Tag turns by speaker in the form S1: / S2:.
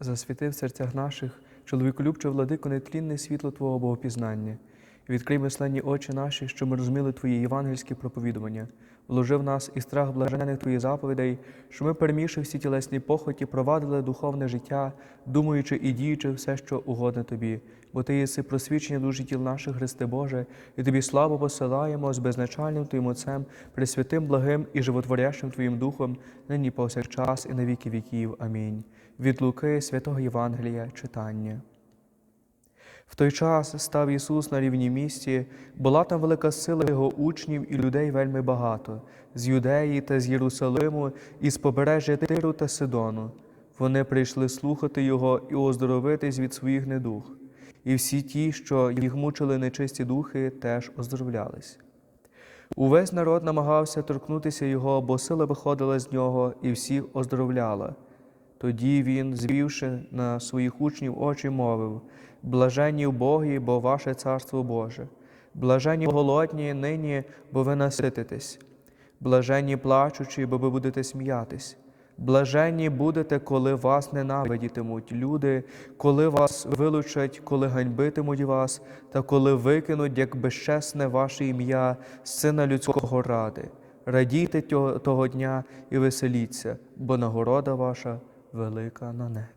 S1: Засвіти в серцях наших, чоловіколюбче владико, нетлінне світло Твого Богопізнання. Відкрий мисленні очі наші, щоб ми розуміли Твої євангельські проповідування. Вложи в нас і страх блажених Твоїх заповідей, щоб ми, перемігши всі тілесні похоті, провадили духовне життя, думаючи і діючи все, що угодне Тобі. Бо Ти єси просвічення душі тіл наших, Христе Боже, і Тобі славу посилаємо з безначальним Твоїм Отцем, пресвятим, благим і животворящим Твоїм Духом, нині повсякчас і на віки віків. Амінь. Від Луки святого Євангелія читання. В той час став Ісус на рівній місці, була там велика сила його учнів і людей вельми багато, з Юдеї та з Єрусалиму, і з побережжя Тиру та Сидону. Вони прийшли слухати Його і оздоровитись від своїх недух. І всі ті, що їх мучили нечисті духи, теж оздоровлялись. Увесь народ намагався торкнутися його, бо сила виходила з нього і всіх оздоровляла. Тоді він, звівши на своїх учнів очі, мовив: Блаженні вбогі, бо ваше царство Боже, блаженні голодні нині, бо ви насититесь, блаженні плачучі, бо ви будете сміятись. Блаженні будете, коли вас ненавидітимуть люди, коли вас вилучать, коли ганьбитимуть вас, та коли викинуть, як безчесне ваше ім'я, сина людського ради. Радійте того дня і веселіться, бо нагорода ваша велика на небі.